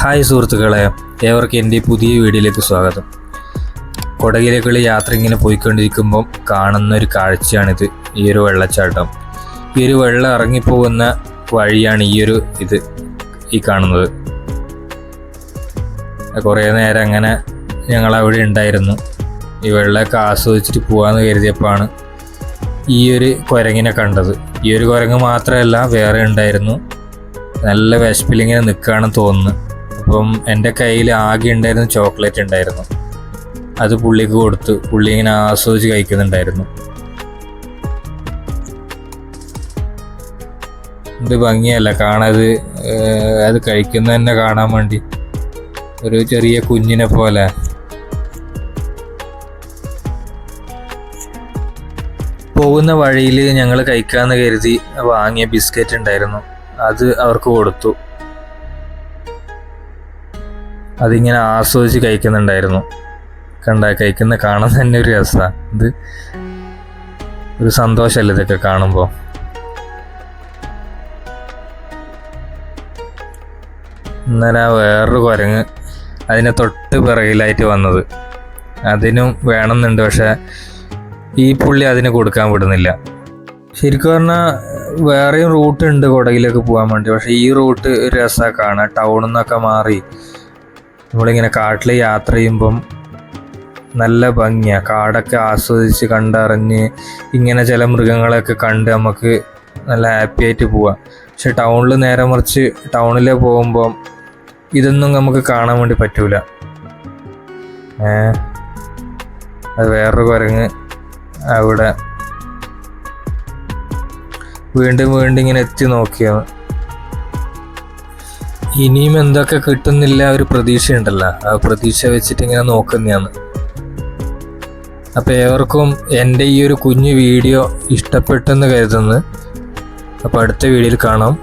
Hi സുഹൃത്തുക്കളെ ഏവർക്കും എന്റെ പുതിയ വീഡിയോയിലേക്ക് സ്വാഗതം. കൊടകിലേക്കുള്ള യാത്ര ഇങ്ങനെ പോയിക്കൊണ്ടിരിക്കുമ്പോൾ കാണുന്ന ഒരു കാഴ്ചയാണിത് ഈ ഒരു വെള്ളച്ചാട്ടം. ഈ ഒരു വെള്ളം ഇറങ്ങിപ്പോകുന്ന വഴിയാണ് ഈ ഒരു ഇത് ഈ കാണുന്നത്. കുറേ നേരം അങ്ങനെ ഞങ്ങൾ അവിടെ ഉണ്ടായിരുന്നു. ഈ വെള്ളമൊക്കെ ആസ്വദിച്ചിട്ട് പോകാമെന്ന് കരുതിയപ്പോഴാണ് ഈ ഒരു കുരങ്ങിനെ കണ്ടത്. ഈ ഒരു കുരങ്ങ് മാത്രമല്ല വേറെ ഉണ്ടായിരുന്നു. നല്ല വിശപ്പിലിങ്ങനെ നിൽക്കുകയാണെന്ന് തോന്നുന്നു. അപ്പം എന്റെ കയ്യിൽ ആകെ ഉണ്ടായിരുന്ന ചോക്ലേറ്റ് ഉണ്ടായിരുന്നു. അത് പുള്ളിക്ക് കൊടുത്തു പുള്ളി ഇങ്ങനെ ആസ്വദിച്ച് കഴിക്കുന്നുണ്ടായിരുന്നു. ഇത് ഭംഗിയല്ല കാണാത് അത് കഴിക്കുന്ന തന്നെ കാണാൻ വേണ്ടി. ഒരു ചെറിയ കുഞ്ഞിനെ പോലെ. പോകുന്ന വഴിയിൽ ഞങ്ങൾ കഴിക്കാമെന്ന് കരുതി വാങ്ങിയ ബിസ്ക്കറ്റ് ഉണ്ടായിരുന്നു. അത് അവർക്ക് കൊടുത്തു. അതിങ്ങനെ ആസ്വദിച്ച് കഴിക്കുന്നുണ്ടായിരുന്നു. കണ്ട കഴിക്കുന്ന കാണാൻ തന്നെ ഒരു രസമാണ് ഇത് ഒരു സന്തോഷമല്ലേ ഇതൊക്കെ കാണുമ്പോൾ ഇന്നലെ വേറൊരു കുരങ്ങ് അതിനെ തൊട്ട് പിറകിലായിട്ട് വന്നത്. അതിനും വേണമെന്നുണ്ട് പക്ഷേ ഈ പുള്ളി അതിന് കൊടുക്കാൻ വിടുന്നില്ല. ശരിക്കും പറഞ്ഞാൽ വേറെയും റൂട്ട് ഉണ്ട് കൊടകിലേക്ക് പോകാൻ വേണ്ടി പക്ഷേ ഈ റൂട്ട് ഒരു രസമാണ് ടൗണിൽ നിന്നൊക്കെ മാറി നമ്മളിങ്ങനെ കാട്ടിൽ യാത്ര ചെയ്യുമ്പം നല്ല ഭംഗിയാണ് കാടൊക്കെ ആസ്വദിച്ച് കണ്ടറിഞ്ഞ് ഇങ്ങനെ ചില മൃഗങ്ങളെയൊക്കെ കണ്ട് നമുക്ക് നല്ല ഹാപ്പി ആയിട്ട് പോവാം. പക്ഷെ ടൗണിൽ നേരെ മറിച്ച് ടൗണിൽ പോകുമ്പം ഇതൊന്നും നമുക്ക് കാണാൻ വേണ്ടി പറ്റൂല. അത് വേറൊരു കുരങ്ങ് അവിടെ വീണ്ടും വീണ്ടും ഇങ്ങനെ എത്തി നോക്കിയാണ് ഇനിയും എന്തൊക്കെ കിട്ടുന്നില്ല ഒരു പ്രതീക്ഷയുണ്ടല്ലോ. ആ പ്രതീക്ഷ വെച്ചിട്ട് ഇങ്ങനെ നോക്കുന്നതാണ്. അപ്പോൾ ഏവർക്കും എന്റെ ഈ ഒരു കുഞ്ഞു വീഡിയോ ഇഷ്ടപ്പെട്ടെന്ന് കരുതുന്നു. അപ്പോൾ അടുത്ത വീഡിയോയിൽ കാണാം.